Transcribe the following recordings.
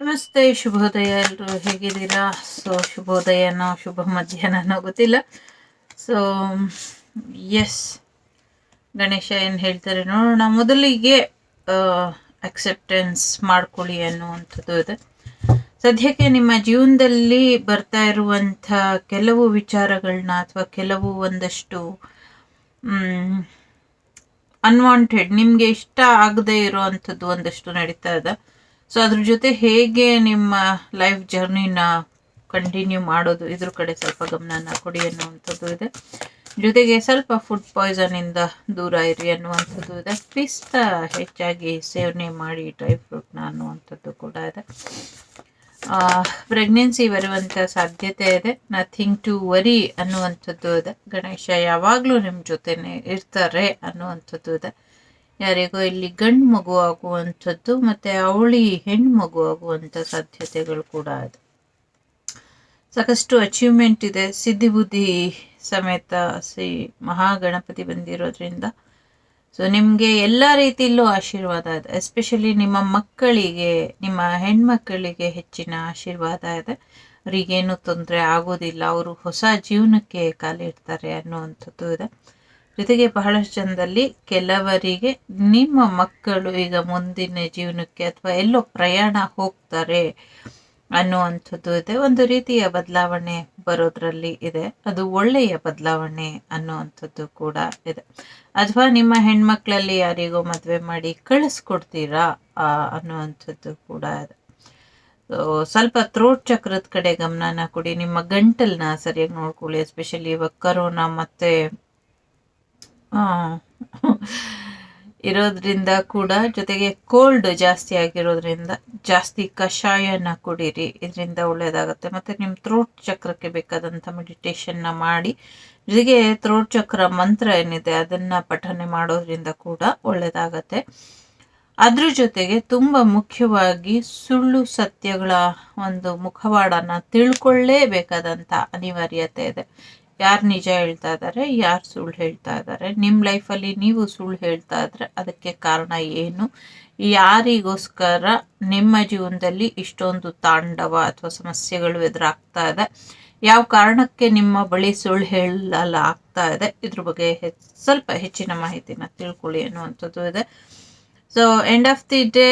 ನಮಸ್ತೆ ಶುಭೋದಯ ಎಲ್ಲರೂ ಹೇಗಿದ್ದೀರಾ? ಸೊ ಶುಭೋದಯನೋ ಶುಭ ಮಧ್ಯಾಹ್ನನೋ ಗೊತ್ತಿಲ್ಲ. ಸೊ ಎಸ್ ಗಣೇಶ ಏನು ಹೇಳ್ತಾರೆ ನೋಡೋಣ. ಮೊದಲಿಗೆ ಅಕ್ಸೆಪ್ಟೆನ್ಸ್ ಮಾಡ್ಕೊಳ್ಳಿ ಅನ್ನುವಂಥದ್ದು ಇದೆ. ಸದ್ಯಕ್ಕೆ ನಿಮ್ಮ ಜೀವನದಲ್ಲಿ ಬರ್ತಾ ಇರುವಂಥ ಕೆಲವು ವಿಚಾರಗಳನ್ನ ಅಥವಾ ಕೆಲವು ಒಂದಷ್ಟು ಅನ್ವಾಂಟೆಡ್ ನಿಮಗೆ ಇಷ್ಟ ಆಗದೆ ಇರುವಂಥದ್ದು ಒಂದಷ್ಟು ನಡೀತಾ ಇದೆ. ಸೊ ಅದ್ರ ಜೊತೆ ಹೇಗೆ ನಿಮ್ಮ ಲೈಫ್ ಜರ್ನಿನ ಕಂಟಿನ್ಯೂ ಮಾಡೋದು? ಇದ್ರ ಕಡೆ ಸ್ವಲ್ಪ ಗಮನನ ಕೊಡಿ ಅನ್ನುವಂಥದ್ದು ಇದೆ. ಜೊತೆಗೆ ಸ್ವಲ್ಪ ಫುಡ್ ಪಾಯ್ಸನಿಂದ ದೂರ ಇರಿ ಅನ್ನುವಂಥದ್ದು ಇದೆ. ಪಿಸ್ತಾ ಹೆಚ್ಚಾಗಿ ಸೇವನೆ ಮಾಡಿ ಡ್ರೈ ಫ್ರೂಟ್ನ ಅನ್ನುವಂಥದ್ದು ಕೂಡ ಇದೆ. ಪ್ರೆಗ್ನೆನ್ಸಿ ಬರುವಂಥ ಸಾಧ್ಯತೆ ಇದೆ. ನಥಿಂಗ್ ಟು ವರಿ ಅನ್ನುವಂಥದ್ದು ಇದೆ. ಗಣೇಶ ಯಾವಾಗಲೂ ನಿಮ್ಮ ಜೊತೆನೆ ಇರ್ತಾರೆ ಅನ್ನುವಂಥದ್ದು ಇದೆ. ಯಾರಿಗೋ ಇಲ್ಲಿ ಗಂಡು ಮಗು ಆಗುವಂಥದ್ದು ಮತ್ತು ಅವಳಿ ಹೆಣ್ಣು ಮಗು ಆಗುವಂಥ ಸಾಧ್ಯತೆಗಳು ಕೂಡ ಇದೆ ಸಾಕಷ್ಟು ಅಚೀವ್ಮೆಂಟ್ ಇದೆ. ಸಿದ್ಧಿ ಬುದ್ಧಿ ಸಮೇತ ಶ್ರೀ ಮಹಾಗಣಪತಿ ಬಂದಿರೋದ್ರಿಂದ. ಸೊ ನಿಮಗೆ ಎಲ್ಲ ರೀತಿಯಲ್ಲೂ ಆಶೀರ್ವಾದ ಇದೆ. ಎಸ್ಪೆಷಲಿ ನಿಮ್ಮ ಮಕ್ಕಳಿಗೆ, ನಿಮ್ಮ ಹೆಣ್ಮಕ್ಕಳಿಗೆ ಹೆಚ್ಚಿನ ಆಶೀರ್ವಾದ ಇದೆ. ಅವರಿಗೇನು ತೊಂದರೆ ಆಗೋದಿಲ್ಲ. ಅವರು ಹೊಸ ಜೀವನಕ್ಕೆ ಕಾಲಿಡ್ತಾರೆ ಅನ್ನುವಂಥದ್ದು ಇದೆ. ಜೊತೆಗೆ ಬಹಳಷ್ಟು ಜನದಲ್ಲಿ ಕೆಲವರಿಗೆ ನಿಮ್ಮ ಮಕ್ಕಳು ಈಗ ಮುಂದಿನ ಜೀವನಕ್ಕೆ ಅಥವಾ ಎಲ್ಲೋ ಪ್ರಯಾಣ ಹೋಗ್ತಾರೆ ಅನ್ನುವಂಥದ್ದು ಇದೆ. ಒಂದು ರೀತಿಯ ಬದಲಾವಣೆ ಬರೋದ್ರಲ್ಲಿ ಇದೆ. ಅದು ಒಳ್ಳೆಯ ಬದಲಾವಣೆ ಅನ್ನುವಂಥದ್ದು ಕೂಡ ಇದೆ. ಅಥವಾ ನಿಮ್ಮ ಹೆಣ್ಮಕ್ಳಲ್ಲಿ ಯಾರಿಗೋ ಮದುವೆ ಮಾಡಿ ಕಳಿಸ್ಕೊಡ್ತೀರಾ ಅನ್ನುವಂಥದ್ದು ಕೂಡ ಇದೆ. ಸ್ವಲ್ಪ ಥ್ರೋಟ್ ಚಕ್ರದ ಕಡೆ ಗಮನನ ಕೊಡಿ. ನಿಮ್ಮ ಗಂಟಲನ್ನ ಸರಿಯಾಗಿ ನೋಡ್ಕೊಳ್ಳಿ. ಎಸ್ಪೆಷಲಿ ಇವಾಗ ಕರೋನಾ ಮತ್ತೆ ಇರೋದ್ರಿಂದ ಕೂಡ ಜೊತೆಗೆ ಕೋಲ್ಡ್ ಜಾಸ್ತಿ ಆಗಿರೋದ್ರಿಂದ ಜಾಸ್ತಿ ಕಷಾಯನ ಕುಡೀರಿ. ಇದರಿಂದ ಒಳ್ಳೆಯದಾಗುತ್ತೆ ಮತ್ತು ನಿಮ್ಮ ಥ್ರೋಟ್ ಚಕ್ರಕ್ಕೆ ಬೇಕಾದಂಥ ಮೆಡಿಟೇಷನ್ನ ಮಾಡಿ. ಜೊತೆಗೆ ಥ್ರೋಟ್ ಚಕ್ರ ಮಂತ್ರ ಏನಿದೆ ಅದನ್ನು ಪಠನೆ ಮಾಡೋದ್ರಿಂದ ಕೂಡ ಒಳ್ಳೆಯದಾಗತ್ತೆ ಅದ್ರ ಜೊತೆಗೆ ತುಂಬ ಮುಖ್ಯವಾಗಿ ಸುಳ್ಳು ಸತ್ಯಗಳ ಒಂದು ಮುಖವಾಡನ ತಿಳ್ಕೊಳ್ಳೇಬೇಕಾದಂಥ ಅನಿವಾರ್ಯತೆ ಇದೆ. ಯಾರು ನಿಜ ಹೇಳ್ತಾ ಇದ್ದಾರೆ ಯಾರು ಸುಳ್ಳು ಹೇಳ್ತಾ ಇದ್ದಾರೆ ನಿಮ್ಮ ಲೈಫಲ್ಲಿ ನೀವು ಸುಳ್ಳು ಹೇಳ್ತಾ ಇದ್ರೆ ಅದಕ್ಕೆ ಕಾರಣ ಏನು? ಯಾರಿಗೋಸ್ಕರ ನಿಮ್ಮ ಜೀವನದಲ್ಲಿ ಇಷ್ಟೊಂದು ತಾಂಡವ ಅಥವಾ ಸಮಸ್ಯೆಗಳು ಎದುರಾಗ್ತಾ ಇದೆ? ಯಾವ ಕಾರಣಕ್ಕೆ ನಿಮ್ಮ ಬಳಿ ಸುಳ್ಳು ಹೇಳಲಾಗ್ತಾ ಇದೆ? ಇದ್ರ ಬಗ್ಗೆ ಸ್ವಲ್ಪ ಹೆಚ್ಚಿನ ಮಾಹಿತಿನ ತಿಳ್ಕೊಳ್ಳಿ ಅನ್ನುವಂಥದ್ದು ಇದೆ. So end of the day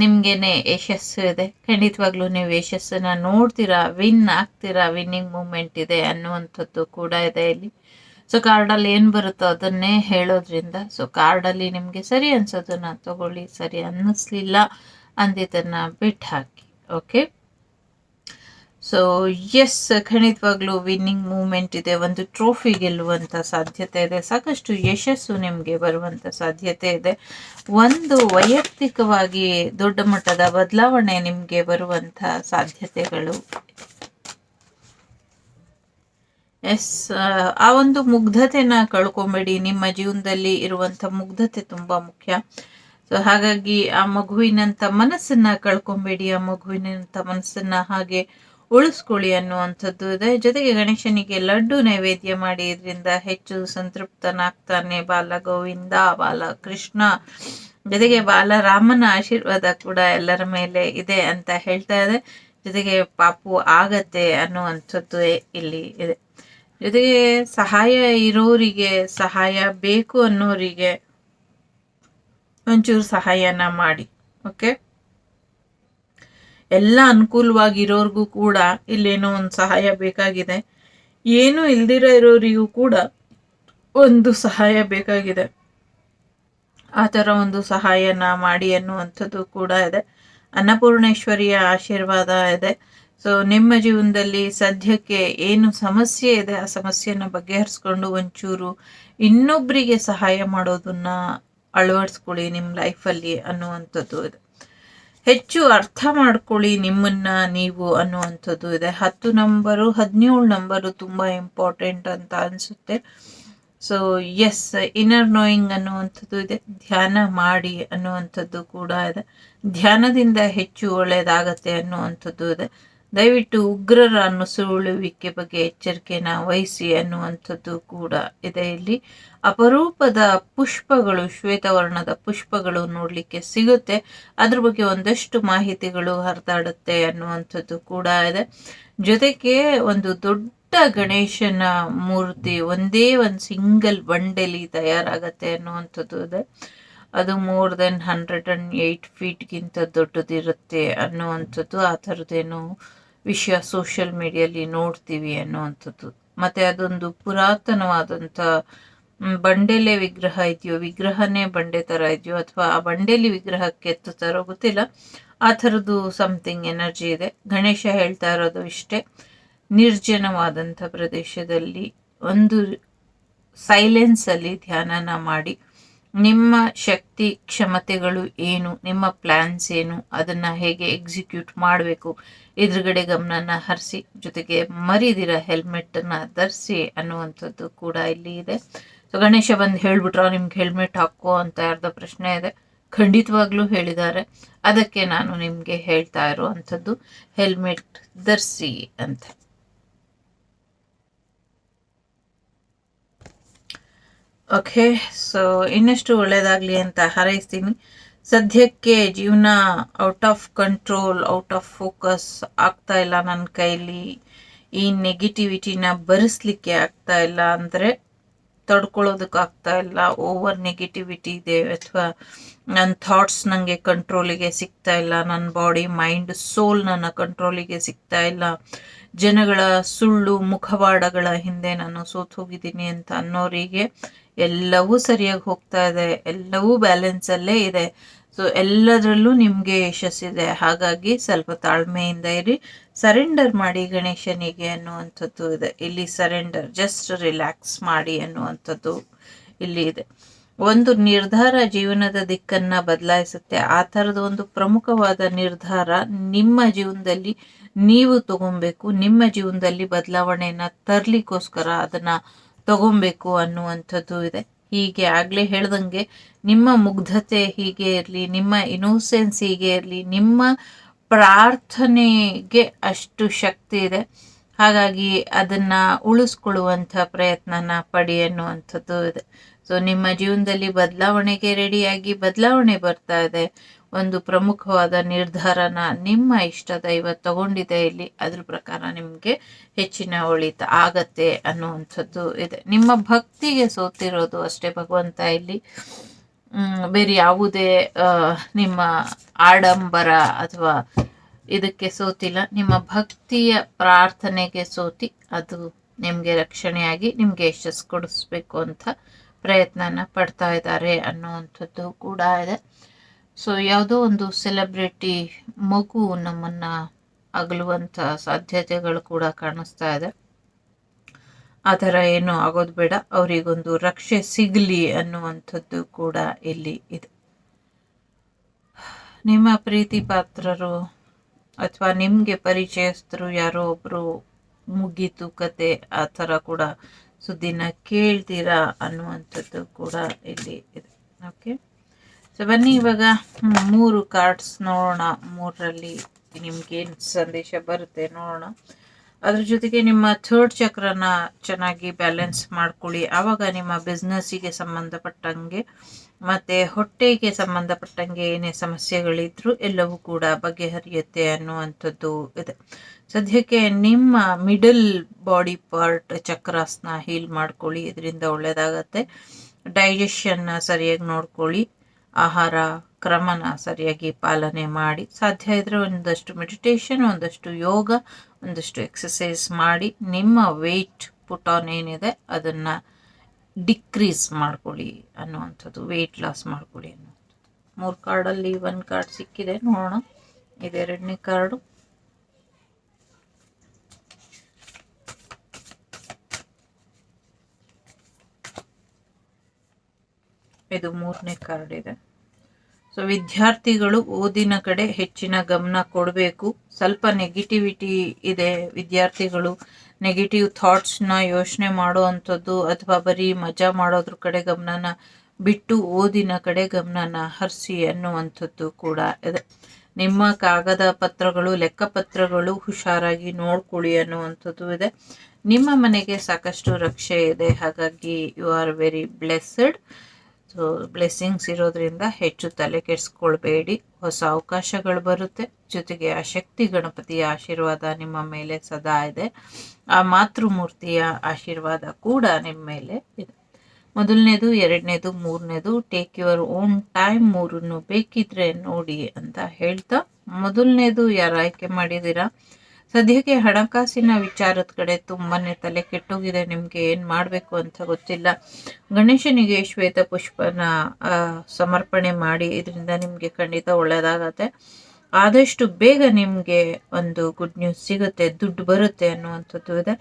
ನಿಮ್ಗೇನೆ ಯಶಸ್ಸು ಇದೆ. ಖಂಡಿತವಾಗ್ಲೂ ನೀವು ಯಶಸ್ಸನ್ನ ನೋಡ್ತೀರಾ, ವಿನ್ ಆಗ್ತೀರಾ, ವಿನ್ನಿಂಗ್ ಮೂಮೆಂಟ್ ಇದೆ ಅನ್ನುವಂಥದ್ದು ಕೂಡ ಇದೆ ಇಲ್ಲಿ. ಸೊ ಕಾರ್ಡಲ್ಲಿ ಏನು ಬರುತ್ತೋ ಅದನ್ನೇ ಹೇಳೋದ್ರಿಂದ ಸೊ ಕಾರ್ಡಲ್ಲಿ ನಿಮಗೆ ಸರಿ ಅನ್ಸೋದನ್ನ ತಗೊಳ್ಳಿ, ಸರಿ ಅನ್ನಿಸ್ಲಿಲ್ಲ ಅಂದಿದ್ದನ್ನು ಬಿಟ್ಟು ಹಾಕಿ ಓಕೆ ಸೊ ಎಸ್ ಖಂಡಿತವಾಗ್ಲೂ ವಿನ್ನಿಂಗ್ ಮೂಮೆಂಟ್ ಇದೆ. ಒಂದು ಟ್ರೋಫಿ ಗೆಲ್ಲುವಂಥ ಸಾಧ್ಯತೆ ಇದೆ. ಸಾಕಷ್ಟು ಯಶಸ್ಸು ನಿಮಗೆ ಬರುವಂಥ ಸಾಧ್ಯತೆ ಇದೆ. ಒಂದು ವೈಯಕ್ತಿಕವಾಗಿ ದೊಡ್ಡ ಮಟ್ಟದ ಬದಲಾವಣೆ ನಿಮಗೆ ಬರುವಂಥ ಸಾಧ್ಯತೆಗಳು. ಎಸ್ ಆ ಒಂದು ಮುಗ್ಧತೆನ ಕಳ್ಕೊಂಬೇಡಿ. ನಿಮ್ಮ ಜೀವನದಲ್ಲಿ ಇರುವಂಥ ಮುಗ್ಧತೆ ತುಂಬ ಮುಖ್ಯ. ಸೊ ಹಾಗಾಗಿ ಆ ಮಗುವಿನಂಥ ಮನಸ್ಸನ್ನ ಕಳ್ಕೊಂಬೇಡಿ. ಆ ಮಗುವಿನಂಥ ಮನಸ್ಸನ್ನ ಹಾಗೆ ಉಳಿಸ್ಕೊಳ್ಳಿ ಅನ್ನುವಂಥದ್ದು ಇದೆ. ಜೊತೆಗೆ ಗಣೇಶನಿಗೆ ಲಡ್ಡು ನೈವೇದ್ಯ ಮಾಡಿ ಇದರಿಂದ ಹೆಚ್ಚು ಸಂತೃಪ್ತನಾಗ್ತಾನೆ ಬಾಲ ಗೋವಿಂದ ಬಾಲ ಕೃಷ್ಣ ಜೊತೆಗೆ ಬಾಲರಾಮನ ಆಶೀರ್ವಾದ ಕೂಡ ಎಲ್ಲರ ಮೇಲೆ ಇದೆ ಅಂತ ಹೇಳ್ತಾ ಇದೆ. ಜೊತೆಗೆ ಪಾಪು ಆಗತ್ತೆ ಅನ್ನುವಂಥದ್ದು ಇಲ್ಲಿ ಇದೆ. ಜೊತೆಗೆ ಸಹಾಯ ಇರೋರಿಗೆ ಸಹಾಯ ಬೇಕು ಅನ್ನೋರಿಗೆ ಒಂಚೂರು ಸಹಾಯನ ಮಾಡಿ. ಓಕೆ ಎಲ್ಲ ಅನುಕೂಲವಾಗಿರೋರಿಗೂ ಕೂಡ ಇಲ್ಲೇನೋ ಒಂದು ಸಹಾಯ ಬೇಕಾಗಿದೆ. ಏನು ಇಲ್ದಿರ ಇರೋರಿಗೂ ಕೂಡ ಒಂದು ಸಹಾಯ ಬೇಕಾಗಿದೆ. ಆ ಥರ ಒಂದು ಸಹಾಯನ ಮಾಡಿ ಅನ್ನುವಂಥದ್ದು ಕೂಡ ಇದೆ. ಅನ್ನಪೂರ್ಣೇಶ್ವರಿಯ ಆಶೀರ್ವಾದ ಇದೆ. ಸೊ ನಿಮ್ಮ ಜೀವನದಲ್ಲಿ ಸದ್ಯಕ್ಕೆ ಏನು ಸಮಸ್ಯೆ ಇದೆ, ಆ ಸಮಸ್ಯೆಯನ್ನು ಬಗೆಹರಿಸ್ಕೊಂಡು ಒಂಚೂರು ಇನ್ನೊಬ್ಬರಿಗೆ ಸಹಾಯ ಮಾಡೋದನ್ನ ಅಳವಡಿಸ್ಕೊಳ್ಳಿ ನಿಮ್ಮ ಲೈಫಲ್ಲಿ ಅನ್ನುವಂಥದ್ದು ಇದೆ. ಹೆಚ್ಚು ಅರ್ಥ ಮಾಡ್ಕೊಳ್ಳಿ ನಿಮ್ಮನ್ನ ನೀವು ಅನ್ನುವಂಥದ್ದು ಇದೆ. ಹತ್ತು ನಂಬರು, ಹದಿನೇಳು ನಂಬರು ತುಂಬ ಇಂಪಾರ್ಟೆಂಟ್ ಅಂತ ಅನಿಸುತ್ತೆ. ಸೊ ಎಸ್ ಇನ್ನರ್ ನೋಯಿಂಗ್ ಅನ್ನುವಂಥದ್ದು ಇದೆ. ಧ್ಯಾನ ಮಾಡಿ ಅನ್ನುವಂಥದ್ದು ಕೂಡ ಇದೆ. ಧ್ಯಾನದಿಂದ ಹೆಚ್ಚು ಒಳ್ಳೆಯದಾಗತ್ತೆ ಅನ್ನುವಂಥದ್ದು ಇದೆ. ದಯವಿಟ್ಟು ಉಗ್ರರ ನುಸುಳುವಿಕೆ ಬಗ್ಗೆ ಎಚ್ಚರಿಕೆನ ವಹಿಸಿ ಅನ್ನುವಂಥದ್ದು ಕೂಡ ಇದೆ ಇಲ್ಲಿ. ಅಪರೂಪದ ಪುಷ್ಪಗಳು, ಶ್ವೇತವರ್ಣದ ಪುಷ್ಪಗಳು ನೋಡಲಿಕ್ಕೆ ಸಿಗುತ್ತೆ. ಅದ್ರ ಬಗ್ಗೆ ಒಂದಷ್ಟು ಮಾಹಿತಿಗಳು ಹರಿದಾಡುತ್ತೆ ಅನ್ನುವಂಥದ್ದು ಕೂಡ ಇದೆ. ಜೊತೆಗೆ ಒಂದು ದೊಡ್ಡ ಗಣೇಶನ ಮೂರ್ತಿ, ಒಂದೇ ಒಂದು ಸಿಂಗಲ್ ಬಂಡೆಲಿ ತಯಾರಾಗತ್ತೆ ಅನ್ನುವಂಥದ್ದು ಇದೆ. ಅದು more than hundred and eight ಫೀಟ್ಗಿಂತ ದೊಡ್ಡದಿರುತ್ತೆ ಅನ್ನುವಂಥದ್ದು. ಆ ಥರದ್ದೇನು ವಿಷಯ ಸೋಷಿಯಲ್ ಮೀಡಿಯಲ್ಲಿ ನೋಡ್ತೀವಿ ಅನ್ನುವಂಥದ್ದು. ಮತ್ತೆ ಅದೊಂದು ಪುರಾತನವಾದಂಥ ಬಂಡೆಲೆ ವಿಗ್ರಹ ಇದೆಯೋ, ವಿಗ್ರಹನೇ ಬಂಡೆ ಥರ ಇದೆಯೋ, ಅಥವಾ ಆ ಬಂಡೆಲಿ ವಿಗ್ರಹಕ್ಕೆ ಎತ್ತುತ್ತಾರೋ ಗೊತ್ತಿಲ್ಲ. ಆ ಥರದ್ದು ಸಮಥಿಂಗ್ ಎನರ್ಜಿ ಇದೆ. ಗಣೇಶ ಹೇಳ್ತಾ ಇರೋದು ಇಷ್ಟೇ. ನಿರ್ಜನವಾದಂಥ ಪ್ರದೇಶದಲ್ಲಿ ಒಂದು ಸೈಲೆನ್ಸಲ್ಲಿ ಧ್ಯಾನನ ಮಾಡಿ ನಿಮ್ಮ ಶಕ್ತಿ ಕ್ಷಮತೆಗಳು ಏನು? ನಿಮ್ಮ ಪ್ಲ್ಯಾನ್ಸ್ ಏನು? ಅದನ್ನು ಹೇಗೆ ಎಕ್ಸಿಕ್ಯೂಟ್ ಮಾಡಬೇಕು? ಎದುರುಗಡೆ ಗಮನನ ಹರಿಸಿ, ಜೊತೆಗೆ ಮರಿದಿರ ಹೆಲ್ಮೆಟನ್ನು ಧರಿಸಿ ಅನ್ನುವಂಥದ್ದು ಕೂಡ ಇಲ್ಲಿ ಇದೆ. ಸೊ ಗಣೇಶ ಬಂದು ಹೇಳ್ಬಿಟ್ರ, ನಿಮ್ಗೆ ಹೆಲ್ಮೆಟ್ ಹಾಕೋ ಅಂತ ಪ್ರಶ್ನೆ ಇದೆ. ಖಂಡಿತವಾಗ್ಲೂ ಹೇಳಿದ್ದಾರೆ. ಅದಕ್ಕೆ ನಾನು ನಿಮಗೆ ಹೇಳ್ತಾ ಇರುವಂಥದ್ದು ಹೆಲ್ಮೆಟ್ ಧರಿಸಿ ಅಂತ. ಓಕೆ ಸೊ ಇನ್ನಷ್ಟು ಒಳ್ಳೇದಾಗಲಿ ಅಂತ ಹಾರೈಸ್ತೀನಿ. ಸದ್ಯಕ್ಕೆ ಜೀವನ out of control out of focus ಆಗ್ತಾ ಇಲ್ಲ ನನ್ನ ಕೈಲಿ. ಈ ನೆಗೆಟಿವಿಟಿನ ಭರಿಸ್ಲಿಕ್ಕೆ ಆಗ್ತಾ ಇಲ್ಲ ಅಂದರೆ ಆಗ್ತಾ ಇಲ್ಲ. ಓವರ್ ನೆಗೆಟಿವಿಟಿ ಇದೆ ಅಥವಾ ನನ್ನ ಥಾಟ್ಸ್ ನನಗೆ ಕಂಟ್ರೋಲಿಗೆ ಸಿಗ್ತಾ ಇಲ್ಲ. ನನ್ನ ಬಾಡಿ ಮೈಂಡ್ ಸೋಲ್ ನನ್ನ ಕಂಟ್ರೋಲಿಗೆ ಸಿಗ್ತಾ ಇಲ್ಲ. ಜನಗಳ ಸುಳ್ಳು, ಮುಖವಾಡಗಳ ಹಿಂದೆ ನಾನು ಸೋತು ಹೋಗಿದ್ದೀನಿ ಅಂತ ಅನ್ನೋರಿಗೆ ಎಲ್ಲವೂ ಸರಿಯಾಗಿ ಹೋಗ್ತಾ ಇದೆ, ಎಲ್ಲವೂ ಬ್ಯಾಲೆನ್ಸಲ್ಲೇ ಇದೆ. ಸೊ ಎಲ್ಲದರಲ್ಲೂ ನಿಮಗೆ ಯಶಸ್ಸಿದೆ ಹಾಗಾಗಿ ಸ್ವಲ್ಪ ತಾಳ್ಮೆಯಿಂದ ಇರಿ. ಸರೆಂಡರ್ ಮಾಡಿ ಗಣೇಶನಿಗೆ ಅನ್ನುವಂಥದ್ದು ಇದೆ. ಇಲ್ಲಿ ಸರೆಂಡರ್ ಜಸ್ಟ್ ರಿಲ್ಯಾಕ್ಸ್ ಮಾಡಿ ಅನ್ನುವಂಥದ್ದು ಇಲ್ಲಿ ಇದೆ. ಒಂದು ನಿರ್ಧಾರ ಜೀವನದ ದಿಕ್ಕನ್ನ ಬದಲಾಯಿಸುತ್ತೆ. ಆ ಥರದ ಒಂದು ಪ್ರಮುಖವಾದ ನಿರ್ಧಾರ ನಿಮ್ಮ ಜೀವನದಲ್ಲಿ ನೀವು ತಗೊಬೇಕು. ನಿಮ್ಮ ಜೀವನದಲ್ಲಿ ಬದಲಾವಣೆಯನ್ನು ತರ್ಲಿಕ್ಕೋಸ್ಕರ ಅದನ್ನ ತಗೊಬೇಕು ಅನ್ನುವಂಥದ್ದು ಇದೆ. ಹೀಗೆ ಆಗಲೇ ಹೇಳ್ದಂಗೆ ನಿಮ್ಮ ಮುಗ್ಧತೆ ಹೀಗೆ ಇರಲಿ, ನಿಮ್ಮ ಇನೋಸೆನ್ಸ್ ಹೀಗೆ ಇರಲಿ, ನಿಮ್ಮ ಪ್ರಾರ್ಥನೆಗೆ ಅಷ್ಟು ಶಕ್ತಿ ಇದೆ. ಹಾಗಾಗಿ ಅದನ್ನ ಉಳಿಸ್ಕೊಳ್ಳುವಂಥ ಪ್ರಯತ್ನನ ಪಡಿ ಅನ್ನುವಂಥದ್ದು ಇದೆ. ಸೊ ನಿಮ್ಮ ಜೀವನದಲ್ಲಿ ಬದಲಾವಣೆಗೆ ರೆಡಿಯಾಗಿ ಬದಲಾವಣೆ ಬರ್ತಾ ಇದೆ. ಒಂದು ಪ್ರಮುಖವಾದ ನಿರ್ಧಾರನ ನಿಮ್ಮ ಇಷ್ಟ ದೈವ ತಗೊಂಡಿದೆ ಇಲ್ಲಿ, ಅದ್ರ ಪ್ರಕಾರ ನಿಮಗೆ ಹೆಚ್ಚಿನ ಒಳಿತ ಆಗತ್ತೆ ಅನ್ನುವಂಥದ್ದು ಇದೆ. ನಿಮ್ಮ ಭಕ್ತಿಗೆ ಸೋತಿರೋದು ಅಷ್ಟೇ ಭಗವಂತ ಇಲ್ಲಿ. ಬೇರೆ ಯಾವುದೇ ನಿಮ್ಮ ಆಡಂಬರ ಅಥವಾ ಇದಕ್ಕೆ ಸೋತಿಲ್ಲ. ನಿಮ್ಮ ಭಕ್ತಿಯ ಪ್ರಾರ್ಥನೆಗೆ ಸೋತಿ, ಅದು ನಿಮಗೆ ರಕ್ಷಣೆಯಾಗಿ ನಿಮಗೆ ಯಶಸ್ಸು ಕೊಡಿಸ್ಬೇಕು ಅಂತ ಪ್ರಯತ್ನನ ಪಡ್ತಾ ಇದ್ದಾರೆ ಅನ್ನುವಂಥದ್ದು ಕೂಡ ಇದೆ. ಸೊ ಯಾವುದೋ ಒಂದು ಸೆಲೆಬ್ರಿಟಿ ಮಗು ನಮ್ಮನ್ನ ಅಗಲುವಂಥ ಸಾಧ್ಯತೆಗಳು ಕೂಡ ಕಾಣಿಸ್ತಾ ಇದೆ. ಆ ಥರ ಏನೂ ಆಗೋದು ಬೇಡ. ಅವರಿಗೊಂದು ರಕ್ಷೆ ಸಿಗಲಿ ಅನ್ನುವಂಥದ್ದು ಕೂಡ ಇಲ್ಲಿ ಇದೆ. ನಿಮ್ಮ ಪ್ರೀತಿ ಪಾತ್ರರು ಅಥವಾ ನಿಮಗೆ ಪರಿಚಯಸ್ಥರು ಯಾರೋ ಒಬ್ಬರು ಮುಗಿತು ಕತೆ, ಆ ಥರ ಕೂಡ ಸುದ್ದಿನ ಕೇಳ್ತೀರಾ ಅನ್ನುವಂಥದ್ದು ಕೂಡ ಇಲ್ಲಿ ಇದೆ. ಓಕೆ ಸೊ ಬನ್ನಿ ಇವಾಗ ಮೂರು ಕಾರ್ಡ್ಸ್ ನೋಡೋಣ. ಮೂರರಲ್ಲಿ ನಿಮ್ಗೇನು ಸಂದೇಶ ಬರುತ್ತೆ ನೋಡೋಣ. ಅದ್ರ ಜೊತೆಗೆ ನಿಮ್ಮ ಥರ್ಡ್ ಚಕ್ರನ ಚೆನ್ನಾಗಿ ಬ್ಯಾಲೆನ್ಸ್ ಮಾಡ್ಕೊಳ್ಳಿ. ಆವಾಗ ನಿಮ್ಮ ಬಿಸ್ನೆಸ್ಸಿಗೆ ಸಂಬಂಧಪಟ್ಟಂಗೆ ಮತ್ತೆ ಹೊಟ್ಟೆಗೆ ಸಂಬಂಧಪಟ್ಟಂಗೆ ಏನೇ ಸಮಸ್ಯೆಗಳಿದ್ರೂ ಎಲ್ಲವೂ ಕೂಡ ಬಗೆಹರಿಯುತ್ತೆ ಅನ್ನುವಂಥದ್ದು ಇದೆ. ಸದ್ಯಕ್ಕೆ ನಿಮ್ಮ ಮಿಡಲ್ ಬಾಡಿ ಪಾರ್ಟ್ ಚಕ್ರಾಸ್ನ ಹೀಲ್ ಮಾಡ್ಕೊಳ್ಳಿ. ಇದರಿಂದ ಒಳ್ಳೆಯದಾಗತ್ತೆ ಡೈಜೆಷನ್ನ ಸರಿಯಾಗಿ ನೋಡ್ಕೊಳ್ಳಿ. ಆಹಾರ ಕ್ರಮನ ಸರಿಯಾಗಿ ಪಾಲನೆ ಮಾಡಿ ಸಾಧ್ಯ ಇದ್ದರೆ ಒಂದಷ್ಟು ಮೆಡಿಟೇಷನ್ ಒಂದಷ್ಟು ಯೋಗ, ಒಂದಷ್ಟು ಎಕ್ಸಸೈಸ್ ಮಾಡಿ ನಿಮ್ಮ ವೆಯ್ಟ್ ಪುಟ್ ಆನ್ ಏನಿದೆ ಅದನ್ನು ಡಿಕ್ರೀಸ್ ಮಾಡ್ಕೊಳ್ಳಿ ಅನ್ನುವಂಥದ್ದು ವೆಯ್ಟ್ ಲಾಸ್ ಮಾಡ್ಕೊಳ್ಳಿ ಅನ್ನುವಂಥದ್ದು. ಮೂರು ಕಾರ್ಡಲ್ಲಿ ಒಂದು ಕಾರ್ಡ್ ಸಿಕ್ಕಿದೆ, ನೋಡೋಣ. ಇದೆರಡನೇ ಕಾರ್ಡು ಇದು ಮೂರನೇ ಕಾರ್ಡ್ ಇದೆ ಸೊ ವಿದ್ಯಾರ್ಥಿಗಳು ಓದಿನ ಕಡೆ ಹೆಚ್ಚಿನ ಗಮನ ಕೊಡಬೇಕು. ಸ್ವಲ್ಪ ನೆಗೆಟಿವಿಟಿ ಇದೆ ವಿದ್ಯಾರ್ಥಿಗಳು. ನೆಗೆಟಿವ್ ಥಾಟ್ಸ್ನ ಯೋಚನೆ ಮಾಡುವಂಥದ್ದು ಅಥವಾ ಬರೀ ಮಜಾ ಮಾಡೋದ್ರ ಕಡೆ ಗಮನನ ಬಿಟ್ಟು ಓದಿನ ಕಡೆ ಗಮನನ ಹರಿಸಿ ಅನ್ನುವಂಥದ್ದು ಕೂಡ ಇದೆ. ನಿಮ್ಮ ಕಾಗದ ಪತ್ರಗಳು, ಲೆಕ್ಕಪತ್ರಗಳು ಹುಷಾರಾಗಿ ನೋಡ್ಕೊಳ್ಳಿ ಅನ್ನುವಂಥದ್ದು ಇದೆ. ನಿಮ್ಮ ಮನೆಗೆ ಸಾಕಷ್ಟು ರಕ್ಷೆ ಇದೆ. ಹಾಗಾಗಿ you are very blessed so blessings ಇರೋದ್ರಿಂದ ಹೆಚ್ಚು ತಲೆ ಕೆಡಿಸ್ಕೊಳ್ಬೇಡಿ. ಹೊಸ ಅವಕಾಶಗಳು ಬರುತ್ತೆ. ಜೊತೆಗೆ ಆ ಶಕ್ತಿ ಗಣಪತಿಯ ಆಶೀರ್ವಾದ ನಿಮ್ಮ ಮೇಲೆ ಸದಾ ಇದೆ. ಆ ಮಾತೃಮೂರ್ತಿಯ ಆಶೀರ್ವಾದ ಕೂಡ ನಿಮ್ಮ ಮೇಲೆ ಇದೆ. ಮೊದಲನೇದು, ಎರಡನೇದು, ಮೂರನೇದು ಟೇಕ್ ಯುವರ್ ಓನ್ ಟೈಮ್ ಮೂರನ್ನು ಬೇಕಿದ್ರೆ ನೋಡಿ ಅಂತ ಹೇಳ್ತಾ, ಮೊದಲನೇದು ಯಾರು ಆಯ್ಕೆ ಮಾಡಿದ್ದೀರಾ? ಸದ್ಯಕ್ಕೆ ಹಣಕಾಸಿನ ವಿಚಾರದ ಕಡೆ ತುಂಬಾನೇ ತಲೆ ಕೆಟ್ಟೋಗಿದೆ. ನಿಮಗೆ ಏನು ಮಾಡಬೇಕು ಅಂತ ಗೊತ್ತಿಲ್ಲ. ಗಣೇಶನಿಗೆ ಶ್ವೇತ ಪುಷ್ಪನ ಸಮರ್ಪಣೆ ಮಾಡಿ ಇದರಿಂದ ನಿಮಗೆ ಖಂಡಿತ ಒಳ್ಳೆಯದಾಗತ್ತೆ ಆದಷ್ಟು ಬೇಗ ನಿಮಗೆ ಒಂದು ಗುಡ್ ನ್ಯೂಸ್ ಸಿಗುತ್ತೆ, ದುಡ್ಡು ಬರುತ್ತೆ ಅನ್ನುವಂಥದ್ದು ಇದೆ.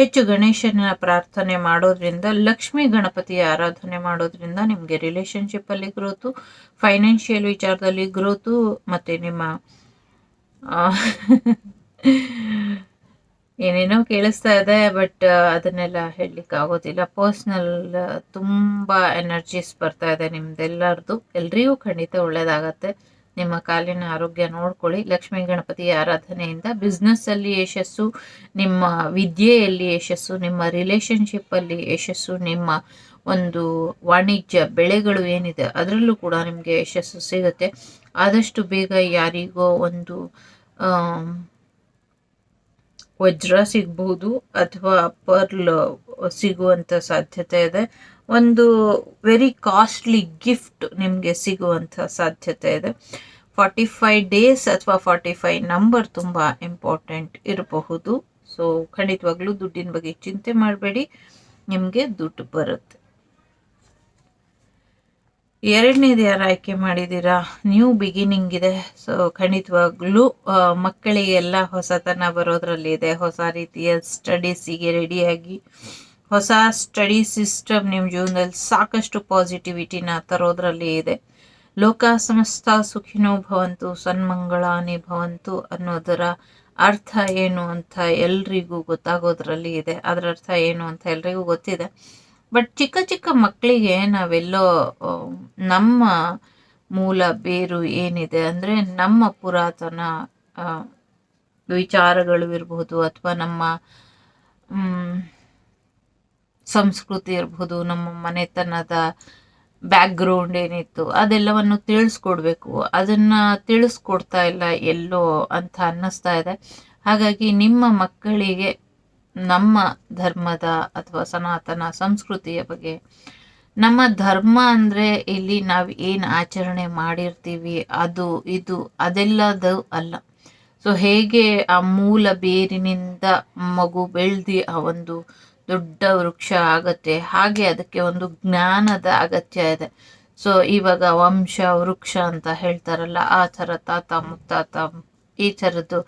ಹೆಚ್ಚು ಗಣೇಶನ ಪ್ರಾರ್ಥನೆ ಮಾಡೋದ್ರಿಂದ, ಲಕ್ಷ್ಮೀ ಗಣಪತಿಯ ಆರಾಧನೆ ಮಾಡೋದ್ರಿಂದ ನಿಮಗೆ ರಿಲೇಷನ್ಶಿಪ್ಪಲ್ಲಿ ಗ್ರೋತು ಫೈನಾನ್ಷಿಯಲ್ ವಿಚಾರದಲ್ಲಿ ಗ್ರೋತು ಮತ್ತು ನಿಮ್ಮ ಏನೇನೋ ಕೇಳಿಸ್ತಾ ಇದೆ ಬಟ್ ಅದನ್ನೆಲ್ಲ ಹೇಳಲಿಕ್ಕೆ ಆಗೋದಿಲ್ಲ. ಪರ್ಸ್ನಲ್ ತುಂಬ ಎನರ್ಜೀಸ್ ಬರ್ತಾ ಇದೆ ನಿಮ್ದೆಲ್ಲರದು. ಎಲ್ರಿಗೂ ಖಂಡಿತ ಒಳ್ಳೇದಾಗತ್ತೆ. ನಿಮ್ಮ ಕಾಲಿನ ಆರೋಗ್ಯ ನೋಡ್ಕೊಳ್ಳಿ. ಲಕ್ಷ್ಮೀ ಗಣಪತಿ ಆರಾಧನೆಯಿಂದ ಬಿಸ್ನೆಸ್ಸಲ್ಲಿ ಯಶಸ್ಸು, ನಿಮ್ಮ ವಿದ್ಯೆಯಲ್ಲಿ ಯಶಸ್ಸು, ನಿಮ್ಮ ರಿಲೇಶನ್ಶಿಪ್ಪಲ್ಲಿ ಯಶಸ್ಸು, ನಿಮ್ಮ ಒಂದು ವಾಣಿಜ್ಯ ಬೆಳೆಗಳು ಏನಿದೆ, ಅದರಲ್ಲೂ ಕೂಡ ನಿಮಗೆ ಯಶಸ್ಸು ಸಿಗುತ್ತೆ. ಆದಷ್ಟು ಬೇಗ ಯಾರಿಗೋ ಒಂದು ವಜ್ರ ಸಿಗ್ಬಹುದು ಅಥವಾ ಪರ್ಲ್ ಸಿಗುವಂಥ ಸಾಧ್ಯತೆ ಇದೆ. ಒಂದು ವೆರಿ ಕಾಸ್ಟ್ಲಿ ಗಿಫ್ಟ್ ನಿಮಗೆ ಸಿಗುವಂಥ ಸಾಧ್ಯತೆ ಇದೆ. ಫಾರ್ಟಿ ಫೈವ್ ಡೇಸ್ ಅಥವಾ ಫಾರ್ಟಿ ಫೈವ್ ನಂಬರ್ ತುಂಬ ಇಂಪಾರ್ಟೆಂಟ್ ಇರಬಹುದು. ಸೊ ಖಂಡಿತವಾಗ್ಲೂ ದುಡ್ಡಿನ ಬಗ್ಗೆ ಚಿಂತೆ ಮಾಡಬೇಡಿ. ನಿಮಗೆ ದುಡ್ಡು ಬರುತ್ತೆ. ಎರಡನೇದು ಯಾರು ಆಯ್ಕೆ ಮಾಡಿದ್ದೀರಾ? ನ್ಯೂ ಬಿಗಿನಿಂಗ್ ಇದೆ. ಸೊ ಖಂಡಿತವಾಗ್ಲೂ ಮಕ್ಕಳಿಗೆಲ್ಲ ಹೊಸತನ ಬರೋದ್ರಲ್ಲಿ ಇದೆ. ಹೊಸ ರೀತಿಯ ಸ್ಟಡೀಸಿಗೆ ರೆಡಿಯಾಗಿ ಹೊಸ ಸ್ಟಡಿ ಸಿಸ್ಟಮ್ ನಿಮ್ಮ ಜೀವನದಲ್ಲಿ ಸಾಕಷ್ಟು ಪಾಸಿಟಿವಿಟಿನ ತರೋದ್ರಲ್ಲಿ ಇದೆ. ಲೋಕ ಸಮಸ್ತ ಸುಖಿನೋ ಭವಂತು, ಸನ್ಮಂಗಳಾನಿ ಭವಂತು ಅನ್ನೋದರ ಅರ್ಥ ಏನು ಅಂತ ಎಲ್ರಿಗೂ ಗೊತ್ತಾಗೋದ್ರಲ್ಲಿ ಇದೆ. ಅದರ ಅರ್ಥ ಏನು ಅಂತ ಎಲ್ರಿಗೂ ಗೊತ್ತಿದೆ. ಬಟ್ ಚಿಕ್ಕ ಚಿಕ್ಕ ಮಕ್ಕಳಿಗೆ ನಾವೆಲ್ಲೋ ನಮ್ಮ ಮೂಲ ಬೇರು ಏನಿದೆ ಅಂದರೆ ನಮ್ಮ ಪುರಾತನ ವಿಚಾರಗಳು ಇರಬಹುದು ಅಥವಾ ನಮ್ಮ ಸಂಸ್ಕೃತಿ ಇರಬಹುದು, ನಮ್ಮ ಮನೆತನದ ಬ್ಯಾಕ್ಗ್ರೌಂಡ್ ಏನಿತ್ತು ಅದೆಲ್ಲವನ್ನು ತಿಳಿಸ್ಕೊಡ್ಬೇಕು. ಅದನ್ನ ತಿಳಿಸ್ಕೊಡ್ತಾ ಇಲ್ಲ ಎಲ್ಲೋ ಅಂತ ಅನ್ನಿಸ್ತಾ ಇದೆ. ಹಾಗಾಗಿ ನಿಮ್ಮ ಮಕ್ಕಳಿಗೆ ನಮ್ಮ ಧರ್ಮದ ಅಥವಾ ಸನಾತನ ಸಂಸ್ಕೃತಿಯ ಬಗ್ಗೆ. ನಮ್ಮ ಧರ್ಮ ಅಂದರೆ ಇಲ್ಲಿ ನಾವು ಏನು ಆಚರಣೆ ಮಾಡಿರ್ತೀವಿ, ಅದು, ಇದು, ಅದೆಲ್ಲದು ಅಲ್ಲ. ಸೊ ಹೇಗೆ ಆ ಮೂಲ ಬೇರಿನಿಂದ ಮಗು ಬೆಳೆದಿ ಆ ಒಂದು ದೊಡ್ಡ ವೃಕ್ಷ ಆಗತ್ತೆ, ಹಾಗೆ ಅದಕ್ಕೆ ಒಂದು ಜ್ಞಾನದ ಅಗತ್ಯ ಇದೆ. ಸೊ ಇವಾಗ ವಂಶ, ವೃಕ್ಷ ಅಂತ ಹೇಳ್ತಾರಲ್ಲ, ಆ ಥರ ತಾತ, ಮುತ್ತಾತ ಈ ಥರದ್ದು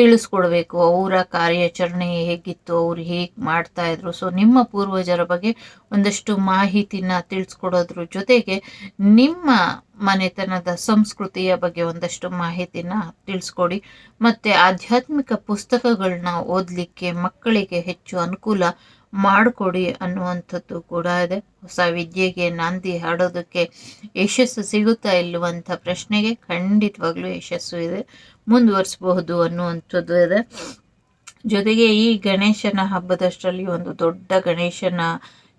ತಿಳಿಸ್ಕೊಡ್ಬೇಕು, ಅವರ ಕಾರ್ಯಾಚರಣೆ ಹೇಗಿತ್ತು, ಅವ್ರು ಹೇಗೆ ಮಾಡ್ತಾ ಇದ್ರು. ಸೊ ನಿಮ್ಮ ಪೂರ್ವಜರ ಬಗ್ಗೆ ಒಂದಷ್ಟು ಮಾಹಿತಿನ ತಿಳಿಸ್ಕೊಡೋದ್ರ ಜೊತೆಗೆ ನಿಮ್ಮ ಮನೆತನದ ಸಂಸ್ಕೃತಿಯ ಬಗ್ಗೆ ಒಂದಷ್ಟು ಮಾಹಿತಿನ ತಿಳಿಸ್ಕೊಡಿ. ಮತ್ತು ಆಧ್ಯಾತ್ಮಿಕ ಪುಸ್ತಕಗಳನ್ನ ಓದಲಿಕ್ಕೆ ಮಕ್ಕಳಿಗೆ ಹೆಚ್ಚು ಅನುಕೂಲ ಮಾಡಿಕೊಡಿ ಅನ್ನುವಂಥದ್ದು ಕೂಡ ಇದೆ. ಹೊಸ ವಿದ್ಯೆಗೆ ನಾಂದಿ ಹಾಡೋದಕ್ಕೆ ಯಶಸ್ಸು ಸಿಗುತ್ತಾ ಇಲ್ವಂಥ ಪ್ರಶ್ನೆಗೆ ಖಂಡಿತವಾಗ್ಲೂ ಯಶಸ್ಸು ಇದೆ. ಮುಂದುವರಿಸಬಹುದು ಅನ್ನುವಂಥದ್ದು ಇದೆ. ಜೊತೆಗೆ ಈ ಗಣೇಶನ ಹಬ್ಬದಷ್ಟರಲ್ಲಿ ಒಂದು ದೊಡ್ಡ ಗಣೇಶನ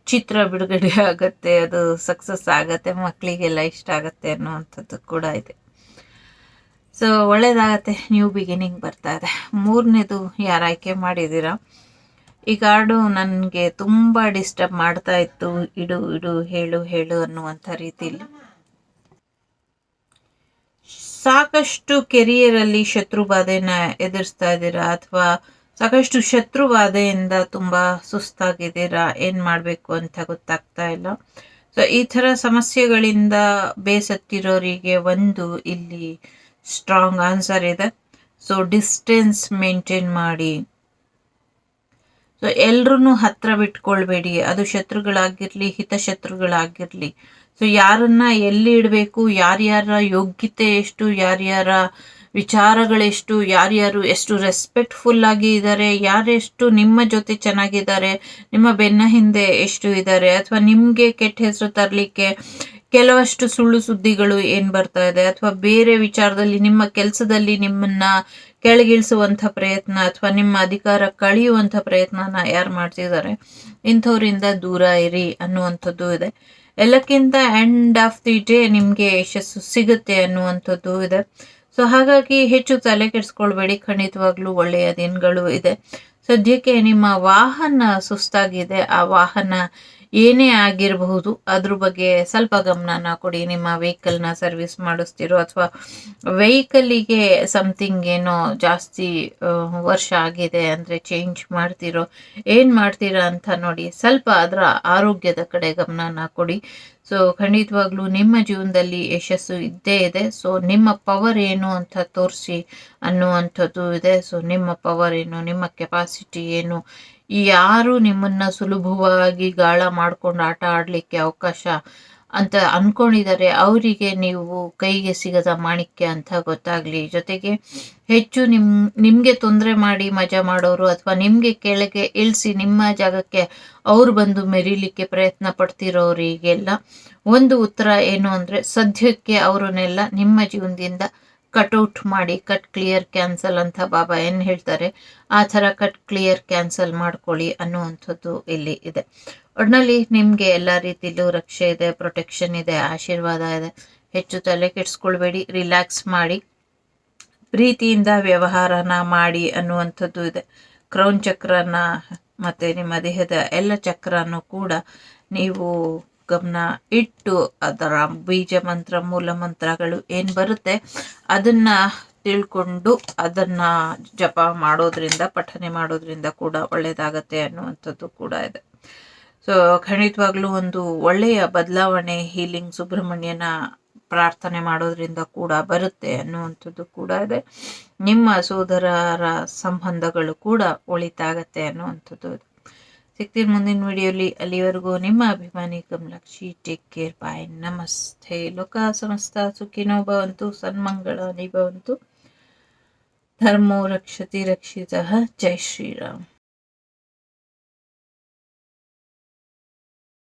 ಚಿತ್ರ ಬಿಡುಗಡೆ ಆಗತ್ತೆ, ಅದು ಸಕ್ಸಸ್ ಆಗತ್ತೆ ಮಕ್ಕಳಿಗೆಲ್ಲ ಇಷ್ಟ ಆಗತ್ತೆ ಅನ್ನುವಂಥದ್ದು ಕೂಡ ಇದೆ. ಸೊ ಒಳ್ಳೇದಾಗತ್ತೆ, ನ್ಯೂ ಬಿಗಿನಿಂಗ್ ಬರ್ತಾ ಇದೆ. ಮೂರನೇದು ಯಾರು ಆಯ್ಕೆ ಮಾಡಿದ್ದೀರಾ? ಈ ಕಾರ್ಡು ನನಗೆ ತುಂಬ ಡಿಸ್ಟರ್ಬ್ ಮಾಡ್ತಾ ಇತ್ತು. ಇಡು ಇಡು, ಹೇಳು ಹೇಳು ಅನ್ನುವಂಥ ರೀತಿಯಲ್ಲಿ. ಸಾಕಷ್ಟು ಕೆರಿಯರಲ್ಲಿ ಶತ್ರು ಬಾಧೆನ ಎದುರಿಸ್ತಾ ಇದ್ದೀರಾ? ಅಥವಾ ಸಾಕಷ್ಟು ಶತ್ರು ಬಾಧೆಯಿಂದ ತುಂಬ ಸುಸ್ತಾಗಿದ್ದೀರಾ? ಏನು ಮಾಡಬೇಕು ಅಂತ ಗೊತ್ತಾಗ್ತಾ ಇಲ್ಲ. ಸೊ ಈ ಥರ ಸಮಸ್ಯೆಗಳಿಂದ ಬೇಸತ್ತಿರೋರಿಗೆ ಒಂದು ಇಲ್ಲಿ ಸ್ಟ್ರಾಂಗ್ ಆನ್ಸರ್ ಇದೆ. ಸೊ ಡಿಸ್ಟೆನ್ಸ್ ಮೇಂಟೈನ್ ಮಾಡಿ. ಸೊ ಎಲ್ರೂ ಹತ್ರ ಬಿಟ್ಕೊಳ್ಬೇಡಿ. ಅದು ಶತ್ರುಗಳಾಗಿರ್ಲಿ, ಹಿತಶತ್ರುಗಳಾಗಿರ್ಲಿ. ಸೊ ಯಾರನ್ನ ಎಲ್ಲಿ ಇಡಬೇಕು ಯಾರ್ಯಾರ ಯೋಗ್ಯತೆ ಎಷ್ಟು ಯಾರ್ಯಾರ ವಿಚಾರಗಳೆಷ್ಟು ಯಾರ್ಯಾರು ಎಷ್ಟು ರೆಸ್ಪೆಕ್ಟ್ಫುಲ್ ಆಗಿ ಇದ್ದಾರೆ ಯಾರೆಷ್ಟು ನಿಮ್ಮ ಜೊತೆ ಚೆನ್ನಾಗಿದ್ದಾರೆ, ನಿಮ್ಮ ಬೆನ್ನ ಹಿಂದೆ ಎಷ್ಟು ಇದ್ದಾರೆ ಅಥವಾ ನಿಮಗೆ ಕೆಟ್ಟ ಹೆಸರು ತರಲಿಕ್ಕೆ ಕೆಲವಷ್ಟು ಸುಳ್ಳು ಸುದ್ದಿಗಳು ಏನ್ ಬರ್ತಾ ಇದೆ, ಅಥವಾ ಬೇರೆ ವಿಚಾರದಲ್ಲಿ, ನಿಮ್ಮ ಕೆಲಸದಲ್ಲಿ ನಿಮ್ಮನ್ನ ಕೆಳಗಿಳಿಸುವಂತ ಪ್ರಯತ್ನ, ಅಥವಾ ನಿಮ್ಮ ಅಧಿಕಾರ ಕಳೆಯುವಂಥ ಪ್ರಯತ್ನನ ಯಾರು ಮಾಡ್ತಿದ್ದಾರೆ, ಇಂಥವ್ರಿಂದ ದೂರ ಇರಿ ಅನ್ನುವಂಥದ್ದು ಇದೆ. ಎಲ್ಲಕ್ಕಿಂತ ಎಂಡ್ ಆಫ್ ದಿ ಡೇ ನಿಮಗೆ ಯಶಸ್ಸು ಸಿಗುತ್ತೆ ಅನ್ನುವಂಥದ್ದು ಇದೆ. ಸೊ ಹಾಗಾಗಿ ಹೆಚ್ಚು ತಲೆ ಕೆಡಿಸ್ಕೊಳ್ಬೇಡಿ. ಖಂಡಿತವಾಗ್ಲೂ ಒಳ್ಳೆಯ ದಿನಗಳು ಇದೆ. ಸದ್ಯಕ್ಕೆ ನಿಮ್ಮ ವಾಹನ ಸುಸ್ತಾಗಿದೆ, ಆ ವಾಹನ ಏನೇ ಆಗಿರಬಹುದು, ಅದ್ರ ಬಗ್ಗೆ ಸ್ವಲ್ಪ ಗಮನನ ಕೊಡಿ. ನಿಮ್ಮ ವೆಹಿಕಲ್ನ ಸರ್ವಿಸ್ ಮಾಡಿಸ್ತಿರೋ ಅಥವಾ ವೆಹಿಕಲ್ಲಿಗೆ ಸಮಥಿಂಗ್ ಏನೋ ಜಾಸ್ತಿ ವರ್ಷ ಆಗಿದೆ ಅಂದರೆ ಚೇಂಜ್ ಮಾಡ್ತಿರೋ, ಏನು ಮಾಡ್ತೀರಾ ಅಂತ ನೋಡಿ ಸ್ವಲ್ಪ ಅದರ ಆರೋಗ್ಯದ ಕಡೆ ಗಮನನ ಕೊಡಿ. ಸೊ ಖಂಡಿತವಾಗ್ಲೂ ನಿಮ್ಮ ಜೀವನದಲ್ಲಿ ಯಶಸ್ಸು ಇದ್ದೇ ಇದೆ. ಸೊ ನಿಮ್ಮ ಪವರ್ ಏನು ಅಂತ ತೋರಿಸಿ ಅನ್ನುವಂಥದ್ದು ಇದೆ. ಸೊ ನಿಮ್ಮ ಪವರ್ ಏನು, ನಿಮ್ಮ ಕೆಪಾಸಿಟಿ ಏನು? ಯಾರು ನಿಮ್ಮನ್ನ ಸುಲಭವಾಗಿ ಗಾಳ ಮಾಡ್ಕೊಂಡು ಆಟ ಆಡಲಿಕ್ಕೆ ಅವಕಾಶ ಅಂತ ಅನ್ಕೊಂಡಿದ್ದಾರೆ, ಅವರಿಗೆ ನೀವು ಕೈಗೆ ಸಿಗದ ಮಾಣಿಕ್ಯ ಅಂತ ಗೊತ್ತಾಗ್ಲಿ. ಜೊತೆಗೆ ಹೆಚ್ಚು ನಿಮ್, ನಿಮ್ಗೆ ತೊಂದರೆ ಮಾಡಿ ಮಜಾ ಮಾಡೋರು ಅಥವಾ ನಿಮ್ಗೆ ಕೆಳಗೆ ಇಳಿಸಿ ನಿಮ್ಮ ಜಾಗಕ್ಕೆ ಅವ್ರು ಬಂದು ಮೆರೀಲಿಕ್ಕೆ ಪ್ರಯತ್ನ ಪಡ್ತಿರೋರಿಗೆಲ್ಲ ಒಂದು ಉತ್ತರ ಏನು ಅಂದ್ರೆ ಸದ್ಯಕ್ಕೆ ಅವರನ್ನೆಲ್ಲ ನಿಮ್ಮ ಜೀವನದಿಂದ ಕಟ್ಔಟ್ ಮಾಡಿ, ಕಟ್ ಕ್ಲಿಯರ್ ಕ್ಯಾನ್ಸಲ್ ಅಂತ ಬಾಬಾ ಏನು ಹೇಳ್ತಾರೆ? ಆ ಥರ ಕಟ್ ಕ್ಲಿಯರ್ ಕ್ಯಾನ್ಸಲ್ ಮಾಡ್ಕೊಳ್ಳಿ ಅನ್ನುವಂಥದ್ದು ಇಲ್ಲಿ ಇದೆ. ಒಟ್ನಲ್ಲಿ ನಿಮಗೆ ಎಲ್ಲ ರೀತಿಯಲ್ಲೂ ರಕ್ಷೆ ಇದೆ, ಪ್ರೊಟೆಕ್ಷನ್ ಇದೆ, ಆಶೀರ್ವಾದ ಇದೆ. ಹೆಚ್ಚು ತಲೆ ಕೆಡಿಸ್ಕೊಳ್ಬೇಡಿ, ರಿಲ್ಯಾಕ್ಸ್ ಮಾಡಿ, ಪ್ರೀತಿಯಿಂದ ವ್ಯವಹಾರನ ಮಾಡಿ ಅನ್ನುವಂಥದ್ದು ಇದೆ. ಕ್ರೌನ್ ಚಕ್ರನ ಮತ್ತು ನಿಮ್ಮ ದೇಹದ ಎಲ್ಲ ಚಕ್ರನೂ ಕೂಡ ನೀವು ಗಮನ ಇಟ್ಟು ಅದರ ಬೀಜ ಮಂತ್ರ, ಮೂಲ ಮಂತ್ರಗಳು ಏನು ಬರುತ್ತೆ ಅದನ್ನ ತಿಳ್ಕೊಂಡು ಅದನ್ನ ಜಪ ಮಾಡೋದ್ರಿಂದ, ಪಠನೆ ಮಾಡೋದ್ರಿಂದ ಕೂಡ ಒಳ್ಳೇದಾಗತ್ತೆ ಅನ್ನುವಂಥದ್ದು ಕೂಡ ಇದೆ. ಸೊ ಖಂಡಿತವಾಗ್ಲೂ ಒಂದು ಒಳ್ಳೆಯ ಬದಲಾವಣೆ ಹೀಲಿಂಗ್ ಸುಬ್ರಹ್ಮಣ್ಯನ ಪ್ರಾರ್ಥನೆ ಮಾಡೋದ್ರಿಂದ ಕೂಡ ಬರುತ್ತೆ ಅನ್ನುವಂಥದ್ದು ಕೂಡ ಇದೆ. ನಿಮ್ಮ ಸೋದರರ ಸಂಬಂಧಗಳು ಕೂಡ ಒಳಿತಾಗತ್ತೆ ಅನ್ನುವಂಥದ್ದು ಇದೆ. ಸಿಗ್ತೀನಿ ಮುಂದಿನ ವಿಡಿಯೋಲಿ ಅಲ್ಲಿವರೆಗೂ ನಿಮ್ಮ ಅಭಿಮಾನಿ ಕಮಲಾಕ್ಷಿ ಟೇಕ್ ಕೇರ್, ಬಾಯ್, ನಮಸ್ತೆ. ಲೋಕ ಸಮಸ್ತ ಸುಖಿನೋ ಭವಂತು, ಸನ್ಮಂಗಳ ಭವಂತು ಧರ್ಮೋ ರಕ್ಷತಿ ರಕ್ಷಿತ. ಜೈ ಶ್ರೀರಾಮ್.